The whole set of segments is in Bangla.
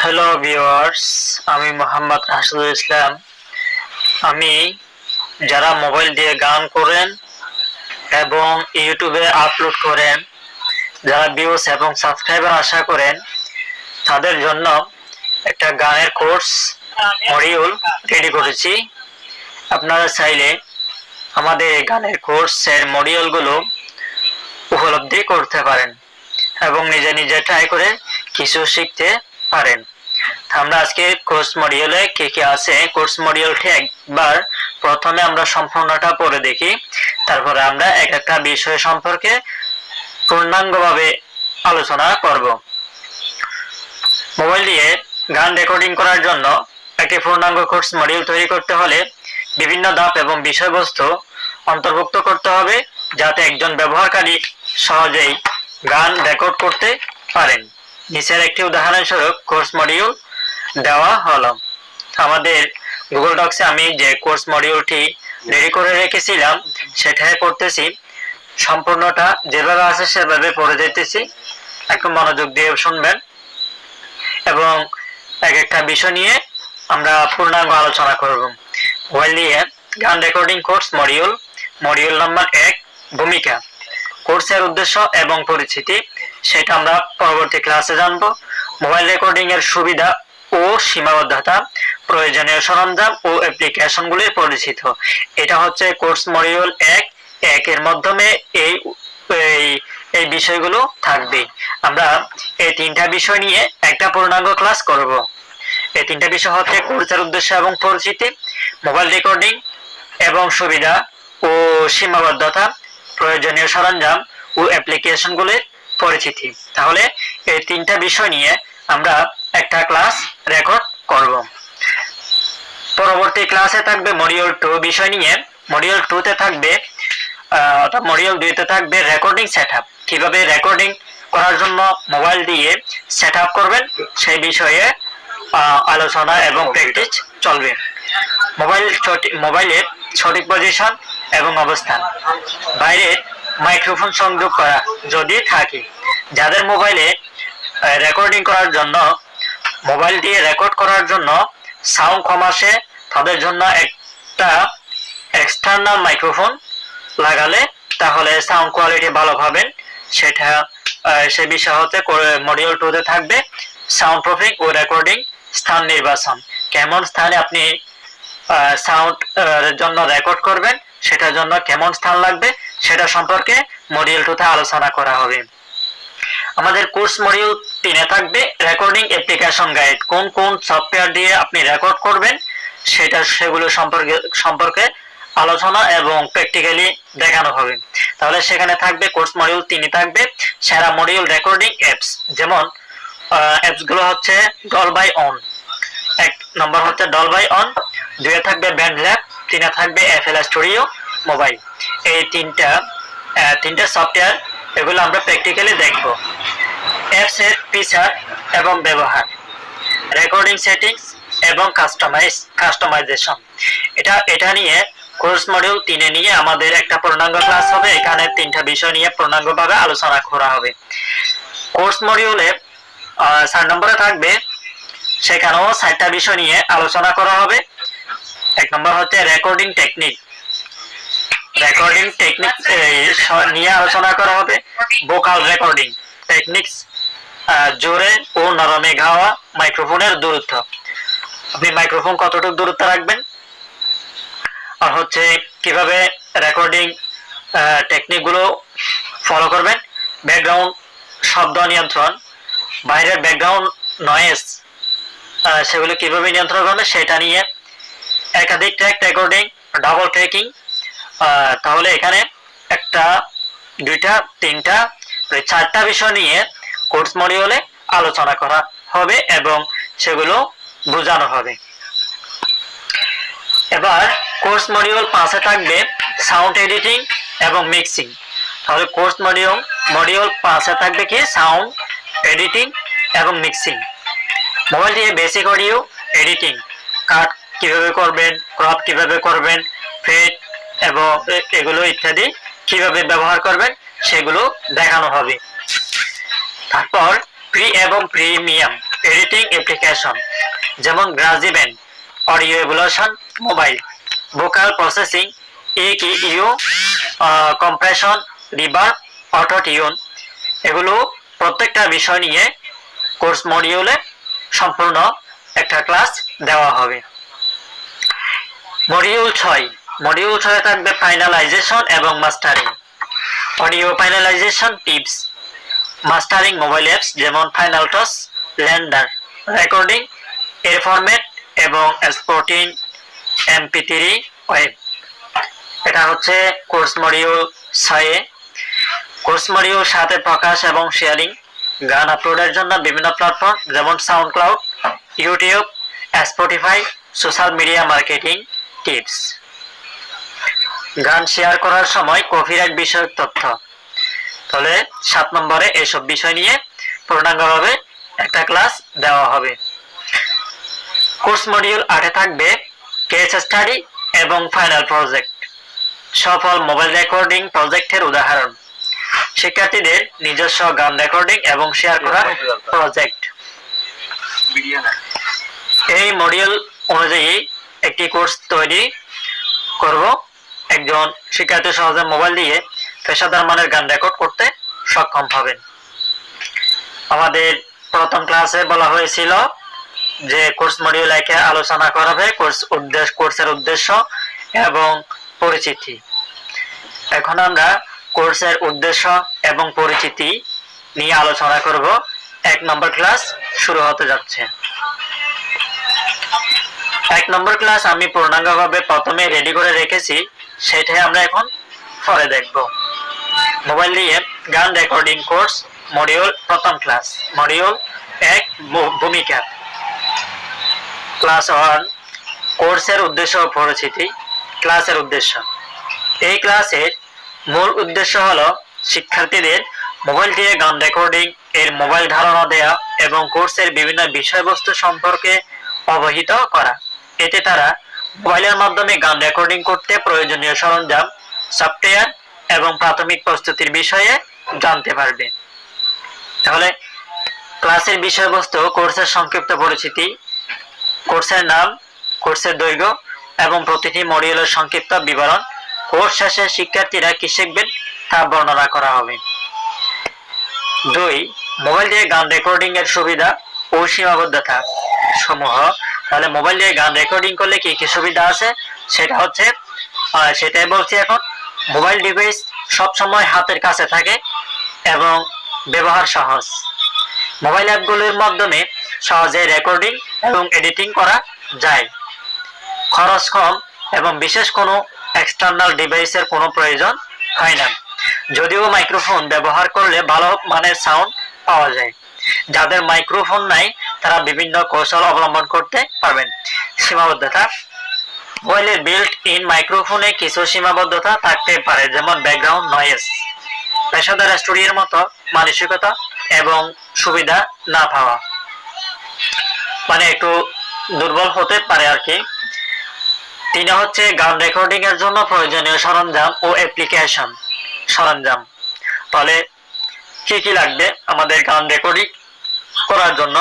হ্যালো ভিউয়ার্স আমি মোহাম্মদ রাশিদুল ইসলাম। আমি যারা মোবাইল দিয়ে গান করেন এবং ইউটিউবে আপলোড করেন, যারা ভিউস এবং সাবস্ক্রাইবার আশা করেন, তাদের জন্য একটা গানের কোর্স মডিউল রেডি করেছি। আপনারা চাইলে আমাদের এই গানের কোর্সের মডিউলগুলো উপলব্ধি করতে পারেন এবং নিজে নিজে ট্রাই করে কিছু শিখতে পারেন। আমরা আজকে কোর্স মডিউলে কে কে আছে কোর্স মডিউলটি একবার প্রথমে আমরা সম্পূর্ণটা পড়ে দেখি। তারপরে আমরা এক একটা বিষয় সম্পর্কে পূর্ণাঙ্গভাবে আলোচনা করব। মোবাইল দিয়ে গান রেকর্ডিং করার জন্য একটি পূর্ণাঙ্গ কোর্স মডিউল তৈরি করতে হলে বিভিন্ন ধাপ এবং বিষয়বস্তু অন্তর্ভুক্ত করতে হবে, যাতে একজন ব্যবহারকারী সহজেই গান রেকর্ড করতে পারেন। নিচের একটি উদাহরণস্বরূপ কোর্স মডিউল দেওয়া হলো। আমাদের গুগল ডক্সে আমি যে কোর্স মডিউলটি রেডি করে রেখেছিলাম সেটাই পড়তেছি। সম্পূর্ণটা যেভাবে আছে সেভাবে পড়ে যেতেছি। একটু মনোযোগ দিয়ে শুনবেন। এবং এক একটা বিষয় নিয়ে আমরা পূর্ণাঙ্গ আলোচনা করব। নিয়ে গান recording course module module number এক, ভূমিকা। কোর্সের উদ্দেশ্য এবং পরিচিতি সেটা আমরা পরবর্তী ক্লাসে জানব। মোবাইল রেকর্ডিং এর সুবিধা ও সীমাবদ্ধতা, প্রয়োজনীয় সরঞ্জাম ও অ্যাপ্লিকেশনগুলির পরিচিত। এটা হচ্ছে কোর্স মডিউল এক একের মাধ্যমে এই এই এই বিষয়গুলো থাকবে। আমরা এই তিনটা বিষয় নিয়ে একটা পূর্ণাঙ্গ ক্লাস করব। এই তিনটা বিষয় হচ্ছে কোর্সের উদ্দেশ্য এবং পরিচিতি মোবাইল রেকর্ডিং এবং সুবিধা ও সীমাবদ্ধতা, প্রয়োজনীয় সরঞ্জাম ও অ্যাপ্লিকেশনগুলির পরিচিতি তাহলে এই তিনটা বিষয় নিয়ে আমরা একটা ক্লাস রেকর্ড করব। পরবর্তী ক্লাসে থাকবে মডিউল টু বিষয় নিয়ে। মডিউল টুতে থাকবে অর্থাৎ মডিউল দুইতে থাকবে রেকর্ডিং সেট কীভাবে রেকর্ডিং করার জন্য মোবাইল দিয়ে সেট আপ করবেন, সেই বিষয়ে আলোচনা এবং প্র্যাকটিস চলবে। মোবাইল মোবাইলের সঠিক পজিশন এবং অবস্থান। বাইরে মাইক্রোফোন সংযোগ করা যদি থাকে, যাদের মোবাইলে রেকর্ডিং করার জন্য মোবাইল দিয়ে রেকর্ড করার জন্য সাউন্ড কম আসে, তাদের জন্য একটা এক্সটার্নাল মাইক্রোফোন লাগালে তাহলে সাউন্ড কোয়ালিটি ভালো পাবেন। সেটা সে বিষয় হতে মডিউল টুতে থাকবে সাউন্ড প্রুফিং ও রেকর্ডিং স্থান নির্বাচন। কেমন স্থানে আপনি সাউন্ড জন্য রেকর্ড করবেন সেটার জন্য কেমন স্থান লাগবে সেটা সম্পর্কে মডিউল টুতে আলোচনা করা হবে। আমাদের কোর্স মডিউল তিনে থাকবে রেকর্ডিং অ্যাপ্লিকেশন গাইড কোন কোন সফটওয়্যার দিয়ে আপনি রেকর্ড করবেন, সেটা সেগুলো সম্পর্কে সম্পর্কে আলোচনা এবং প্র্যাকটিক্যালি দেখানো হবে। তাহলে সেখানে থাকবে কোর্স মডিউল তিনে থাকবে, সেরা মডিউল রেকর্ডিং অ্যাপস যেমন অ্যাপসগুলো হচ্ছে ডল বাই অন এক নম্বর হচ্ছে ডল বাই অন দুয়ে থাকবে ব্যান্ড ল্যাব তিনে থাকবে এফএল স্টুডিও মোবাইল এই তিনটা তিনটা সফটওয়্যার এগুলো আমরা প্র্যাকটিক্যালি দেখব। অ্যাপস এর ফিচার এবং ব্যবহার রেকর্ডিং সেটিংস এবং কাস্টমাইজ কাস্টমাইজেশন এটা এটা নিয়ে কোর্স মডিউল তিনে নিয়ে আমাদের একটা পূর্ণাঙ্গ ক্লাস হবে। এখানে তিনটা বিষয় নিয়ে পূর্ণাঙ্গভাবে আলোচনা করা হবে। কোর্স মডিউলে চার নম্বরে থাকবে। সেখানেও চারটা বিষয় নিয়ে আলোচনা করা হবে। এক নম্বর হচ্ছে রেকর্ডিং টেকনিক রেকর্ডিং টেকনিক নিয়ে আলোচনা করা হবে। ভোকাল রেকর্ডিং টেকনিক্স জোরে ও নরমে গাওয়া মাইক্রোফোনের দূরত্ব। আপনি মাইক্রোফোন কতটুকু দূরত্ব রাখবেন? আর হচ্ছে কীভাবে রেকর্ডিং টেকনিকগুলো ফলো করবেন? ব্যাকগ্রাউন্ড শব্দ নিয়ন্ত্রণ, বাইরের ব্যাকগ্রাউন্ড নয়েজ সেগুলো কীভাবে নিয়ন্ত্রণ করবে সেটা নিয়ে একাধিক ট্র্যাক রেকর্ডিং ডাবল ট্র্যাকিং তাহলে এখানে একটা, দুইটা, তিনটা চারটা বিষয় নিয়ে কোর্স মডিউলে আলোচনা করা হবে এবং সেগুলো বোঝানো হবে। এবার কোর্স মডিউল পাঁচে থাকবে সাউন্ড এডিটিং এবং মিক্সিং তাহলে কোর্স মডিউল মডিউল পাঁচে থাকবে কি? সাউন্ড এডিটিং এবং মিক্সিং মোবাইল দিয়ে বেসিক অডিও এডিটিং কাট কীভাবে করবেন, ক্রপ কীভাবে করবেন ফেড এবং এগুলো ইত্যাদি কীভাবে ব্যবহার করবেন, সেগুলো দেখানো হবে। তারপর প্রি এবং প্রিমিয়াম এডিটিং অ্যাপ্লিকেশন, যেমন GarageBand audio evolution, mobile, vocal processing you compression, reverb, auto tune, এগুলো প্রত্যেকটা বিষয় নিয়ে কোর্স মডিউলে সম্পূর্ণ একটা ক্লাস দেওয়া হবে। মডিউল ছয়। মডিউল ছয় থাকবে ফাইনালাইজেশন এবং mastering audio finalisation tips mastering mobile apps যেমন ফাইনাল টস ল্যান্ডার রেকর্ডিং এর ফরম্যাট এবং এক্সপোর্টিং এমপি থ্রি ওয়েব এটা হচ্ছে কোর্স মডিউল ছয়ে কোর্স মডিউল সাথে প্রকাশ এবং শেয়ারিং গান আপলোডের জন্য বিভিন্ন প্ল্যাটফর্ম যেমন SoundCloud YouTube Spotify social media marketing tips গান শেয়ার করার সময় কপিরাইট বিষয়ক তথ্য। তাহলে সাত নম্বরে এসব বিষয় নিয়ে পূর্ণাঙ্গভাবে একটা ক্লাস দেওয়া হবে। কোর্স মডিউল আটে থাকবে কেস স্টাডি এবং ফাইনাল প্রজেক্ট সফল মোবাইল রেকর্ডিং প্রজেক্টের উদাহরণ। শিক্ষার্থীদের নিজস্ব গান রেকর্ডিং এবং শেয়ার করা প্রজেক্ট এই মডিউল অনুযায়ী একটি কোর্স তৈরি করব। একজন শিক্ষার্থী সহজে মোবাইল দিয়ে পেশাদার মানের গান রেকর্ড করতে সক্ষম হবেন। আমাদের প্রথম ক্লাসে বলা হয়েছিল যে কোর্স মডিউল একে আলোচনা করা হবে কোর্স উদ্দেশ্য কোর্সের উদ্দেশ্য এবং পরিচিতি। এখন আমরা কোর্সের উদ্দেশ্য এবং পরিচিতি নিয়ে আলোচনা করব। এক নম্বর ক্লাস শুরু হতে যাচ্ছে। এক নম্বর ক্লাস আমি পূর্ণাঙ্গভাবে প্রথমে রেডি করে রেখেছি, সেটাই আমরা এখন পরে দেখব। মোবাইল দিয়ে গান রেকর্ডিং কোর্স মডিউল প্রথম ক্লাস মডিউল এক ভূমিকা। ক্লাস ওয়ান কোর্সের উদ্দেশ্য পরিচিতি ক্লাসের উদ্দেশ্য। এই ক্লাসের মূল উদ্দেশ্য হলো শিক্ষার্থীদের মোবাইল দিয়ে গান রেকর্ডিং এর মোবাইল ধারণা দেয়া এবং কোর্সের বিভিন্ন বিষয়বস্তু সম্পর্কে অবহিত করা। এতে তারা মোবাইলের মাধ্যমে গান রেকর্ডিং করতে প্রয়োজনীয় সরঞ্জাম, সফটওয়্যার এবং প্রাথমিক প্রস্তুতির বিষয়ে জানতে পারবে। তাহলে ক্লাসের বিষয়বস্তু, কোর্সের সংক্ষিপ্ত পরিচিতি, কোর্সের নাম, কোর্সের দৈর্ঘ্য এবং প্রতিটি মডিউলের সংক্ষিপ্ত বিবরণ কোর্স শেষে শিক্ষার্থীরা কি শিখবেন তা বর্ণনা করা হবে। দুই, মোবাইল দিয়ে গান রেকর্ডিং এর সুবিধা ও সীমাবদ্ধতা সমূহ তাহলে মোবাইল দিয়ে গান রেকর্ডিং করলে কি কি সুবিধা আছে? সেটা হচ্ছে সেটাই বলছি এখন মোবাইল ডিভাইস সব সময় হাতের কাছে থাকে এবং ব্যবহার সহজ। মোবাইল অ্যাপগুলির মাধ্যমে সহজে রেকর্ডিং এবং এডিটিং করা যায়। খরচ কম এবং বিশেষ কোনো এক্সটার্নাল ডিভাইসের কোনো প্রয়োজন হয় না। যদিও মাইক্রোফোন ব্যবহার করলে ভালো মানের সাউন্ড পাওয়া যায়। যাদের মাইক্রোফোন নাই তারা বিভিন্ন কৌশল অবলম্বন করতে পারবেন। সীমাবদ্ধতা। মোবাইলের বিল্ট ইন মাইক্রোফোনে কিছু সীমাবদ্ধতা থাকতে পারে, যেমন ব্যাকগ্রাউন্ড নয়েজ পেশাদার স্টুডিওর মতো মানসিকতা এবং সুবিধা না পাওয়া। মানে একটু দুর্বল হতে পারে আর কি। তিনে হচ্ছে গান রেকর্ডিং এর জন্য প্রয়োজনীয় সরঞ্জাম ও অ্যাপ্লিকেশন সরঞ্জাম। তাহলে কি কি লাগবে আমাদের গান রেকর্ডিং করার জন্য?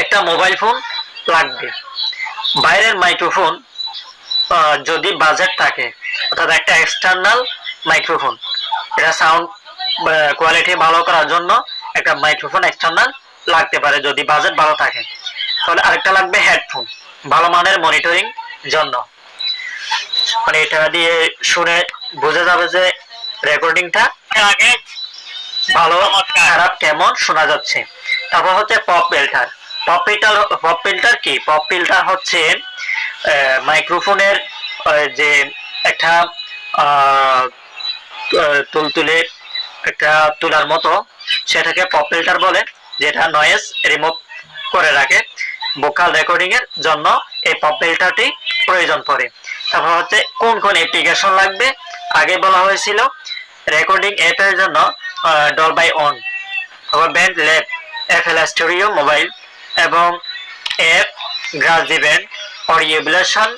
একটা মোবাইল ফোন লাগবে। বাইরের মাইক্রোফোন যদি বাজেট থাকে অর্থাৎ একটা এক্সটার্নাল মাইক্রোফোন এটা সাউন্ড কোয়ালিটি ভালো করার জন্য একটা মাইক্রোফোন এক্সটার্নাল লাগতে পারে যদি বাজেট ভালো থাকে। তাহলে আরেকটা লাগবে হেডফোন ভালো মানের মনিটরিং জন্য। মানে এটা দিয়ে শুনে বোঝা যাবে যে রেকর্ডিংটা আগে ভালো খারাপ কেমন শোনা যাচ্ছে। তারপর হচ্ছে pop filter pop filter pop filter কি? পপ ফিল্টার হচ্ছে মাইক্রোফোনের যে একটা তুলতুলে একটা তুলার মতো, সেটাকে পপ ফিল্টার বলে, যেটা নয়েজ রিমুভ করে রাখে ভোকাল রেকর্ডিং এর জন্য এই পপ ফিল্টারটি প্রয়োজন পড়ে। তারপর হচ্ছে, কোন কোন অ্যাপ্লিকেশন লাগবে? আগে বলা হয়েছিল রেকর্ডিং অ্যাপের জন্য ডলবাই অন আবার BandLab FL studio mobile এবং অ্যাপ গ্রাস দিবেন audio evolution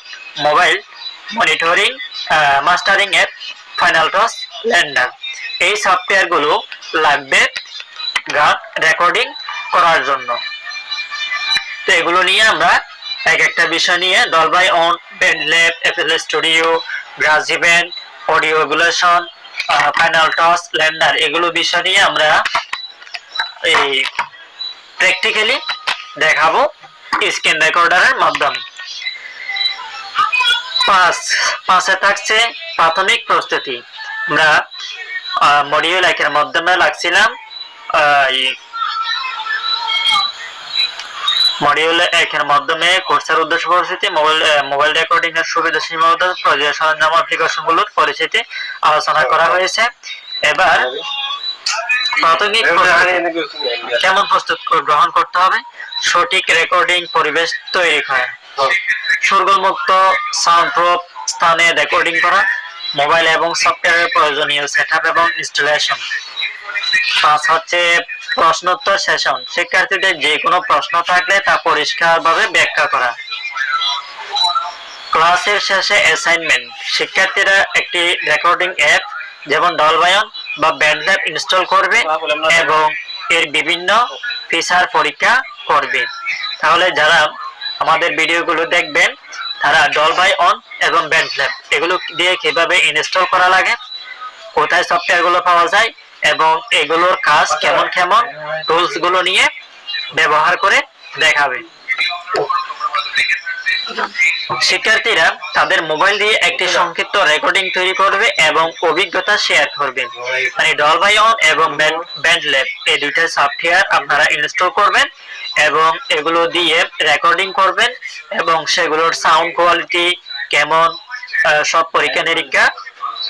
mobile monitoring mastering app final touch LANDR এই সফটওয়্যারগুলো লাগবে গান রেকর্ডিং করার জন্য। তো এগুলো নিয়ে আমরা এক একটা বিষয় নিয়ে Dolby On BandLab FL studio GarageBand audio evolution final touch LANDR এগুলো বিষয় নিয়ে আমরা এই প্র্যাকটিক্যালি দেখাবো স্ক্রিন রেকর্ডারের মাধ্যমে। পাঁচ, পাঁচে থাকছে প্রাথমিক প্রস্তুতি। আমরা মডিউল একের মাধ্যমে লাগছিলাম মডিউল একের মাধ্যমে কোর্সের উদ্দেশ্য পরিচিতি মোবাইল মোবাইল রেকর্ডিং এর সুবিধা সীমাবদ্ধ প্রয়োজনীয় সরঞ্জাম অ্যাপ্লিকেশনগুলোর পরিচিতি আলোচনা করা হয়েছে। এবার প্রাথমিক কেমন প্রস্তুত গ্রহণ করতে হবে? সঠিক রেকর্ডিং পরিবেশ তৈরি করা। সুরগলমুক্ত সাউন্ড প্রুফ স্থানে রেকর্ডিং করা। মোবাইল এবং সফটওয়্যারের প্রয়োজনীয় সেটআপ এবং ইনস্টলেশন পাঁচ হচ্ছে প্রশ্নোত্তর সেশন শিক্ষার্থীদের যে কোনো প্রশ্ন থাকলে তা পরিষ্কারভাবে ব্যাখ্যা করা। ক্লাসের শেষে অ্যাসাইনমেন্ট শিক্ষার্থীরা একটি রেকর্ডিং অ্যাপ যেমন ডলবায়ন বা ব্যান্ড ব্যান্ডল্যাব ইনস্টল করবে এবং এর বিভিন্ন ফিচার পরীক্ষা করবে। তাহলে যারা আমাদের ভিডিওগুলো দেখবেন, তারা ডলবাই অন এবং ব্যান্ড ব্যান্ডল্যাব এগুলো দিয়ে কীভাবে ইনস্টল করা লাগে, কোথায় সফটওয়্যারগুলো পাওয়া যায় এবং এগুলোর কাজ কেমন কেমন টুলসগুলো নিয়ে ব্যবহার করে দেখাবে। শিক্ষার্থীরা তাদের মোবাইল দিয়ে একটি সংক্ষিপ্ত রেকর্ডিং তৈরি করবে এবং অভিজ্ঞতা শেয়ার করবে। মানে অন এবং ব্যান্ড ল্যাব এই দুইটা সফটওয়্যার আপনারা ইনস্টল করবেন এবং এগুলো দিয়ে রেকর্ডিং করবেন এবং সেগুলোর সাউন্ড কোয়ালিটি কেমন সব পরীক্ষা নিরীক্ষা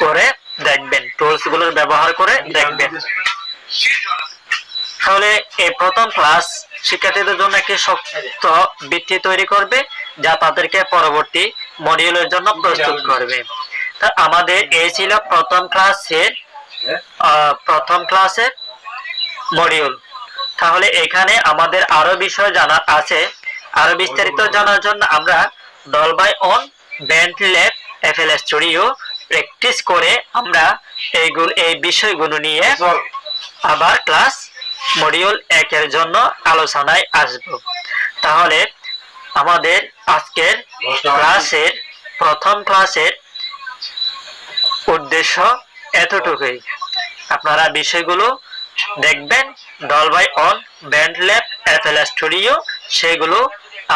করে দেখবেন টুলসগুলোর ব্যবহার করে দেখবেন। তাহলে এই প্রথম ক্লাস শিক্ষার্থীদের জন্য একটি শক্ত ভিত্তি তৈরি করবে। যা তাদেরকে পরবর্তী মডিউলের জন্য প্রস্তুত করবে। তা আমাদের এই ছিল প্রথম ক্লাসের প্রথম ক্লাসের মডিউল। তাহলে এখানে আমাদের আরও বিষয় জানা আছে। আরও বিস্তারিত জানার জন্য আমরা Dolby On BandLab FL studio practice করে আমরা এইগুলো, এই বিষয়গুলো নিয়ে আবার ক্লাস মডিউল একের জন্য আলোচনায় আসব। তাহলে আমাদের আজকের ক্লাসের প্রথম ক্লাসের উদ্দেশ্য এতটুকুই। আপনারা বিষয়গুলো দেখবেন Dolby On BandLab FL studio সেগুলো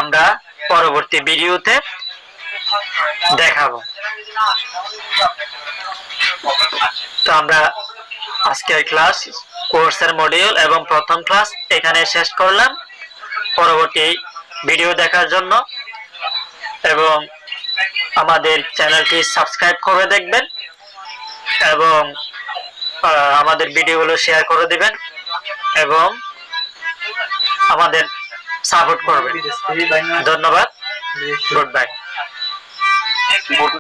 আমরা পরবর্তী ভিডিওতে দেখাবো। তো আমরা আজকের ক্লাস, কোর্সের মডিউল এবং প্রথম ক্লাস এখানে শেষ করলাম। পরবর্তী ভিডিও দেখার জন্য এবং আমাদের চ্যানেলটি সাবস্ক্রাইব করে দেখবেন এবং আমাদের ভিডিওগুলো শেয়ার করে দিবেন এবং আমাদের সাপোর্ট করবেন। ধন্যবাদ। Good bye.